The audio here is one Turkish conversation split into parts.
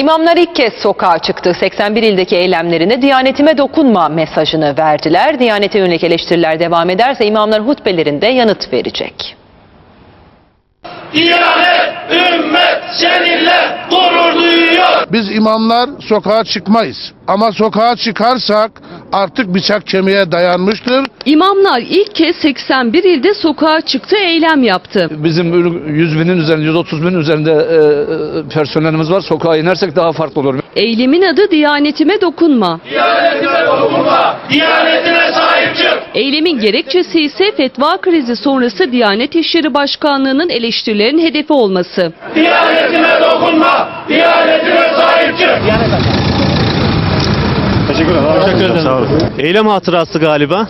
İmamlar ilk kez sokağa çıktı. 81 ildeki eylemlerine Diyanetime dokunma mesajını verdiler. Diyanete yönelik eleştiriler devam ederse imamlar hutbelerinde yanıt verecek. Diyanet, ümmet seninle gurur duyuyor. Biz imamlar sokağa çıkmayız. Ama sokağa çıkarsak artık bıçak kemiğe dayanmıştır. İmamlar ilk kez 81 ilde sokağa çıktı, eylem yaptı. Bizim 100 binin üzerinde, 130 binin üzerinde e, e, personelimiz var. Sokağa inersek daha farklı olur. Eylemin adı Diyanetime dokunma. Diyanetime dokunma, diyanetine sahip çık. Eylemin gerekçesi ise fetva krizi sonrası Diyanet İşleri Başkanlığı'nın eleştirilerin hedefi olması. Diyanetime dokunma, diyanetine sahip çık. Teşekkür ederim. Sağ olun. Eylem hatırası galiba.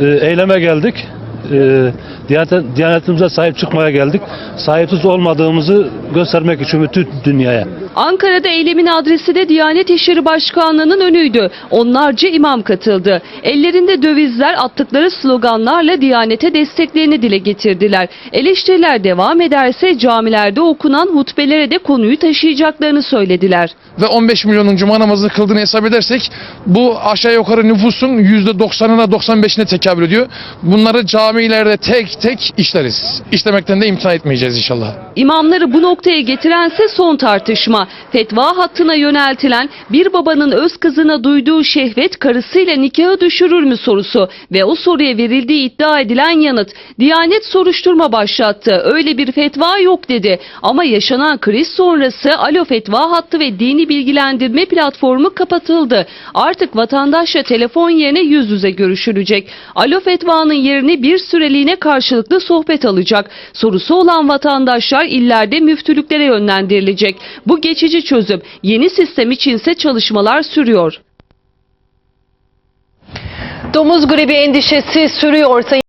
E, Eyleme geldik. E, Diyanet, Diyanetimize sahip çıkmaya geldik. Sahipsiz olmadığımızı göstermek için bütün dünyaya. Ankara'da eylemin adresi de Diyanet İşleri Başkanlığı'nın önüydü. Onlarca imam katıldı. Ellerinde dövizler attıkları sloganlarla Diyanet'e desteklerini dile getirdiler. Eleştiriler devam ederse camilerde okunan hutbelere de konuyu taşıyacaklarını söylediler. ve 15 milyonun cuma namazını kıldığını hesap edersek bu aşağı yukarı nüfusun %90'ına 95'ine tekabül ediyor. Bunları camilerde tek tek işleriz. İşlemekten de imtina etmeyeceğiz inşallah. İmamları bu noktaya getirense son tartışma. Fetva hattına yöneltilen bir babanın öz kızına duyduğu şehvet karısıyla nikahı düşürür mü sorusu ve o soruya verildiği iddia edilen yanıt. Diyanet soruşturma başlattı. Öyle bir fetva yok dedi. Ama yaşanan kriz sonrası Alo Fetva hattı ve dini bilgilendirme platformu kapatıldı. Artık vatandaşla telefon yerine yüz yüze görüşülecek. Alo Fetva'nın yerini bir süreliğine karşılıklı sohbet alacak. Sorusu olan vatandaşlar illerde müftülüklere yönlendirilecek. Bu geçici çözüm. Yeni sistem içinse çalışmalar sürüyor. Domuz gribi endişesi sürüyor.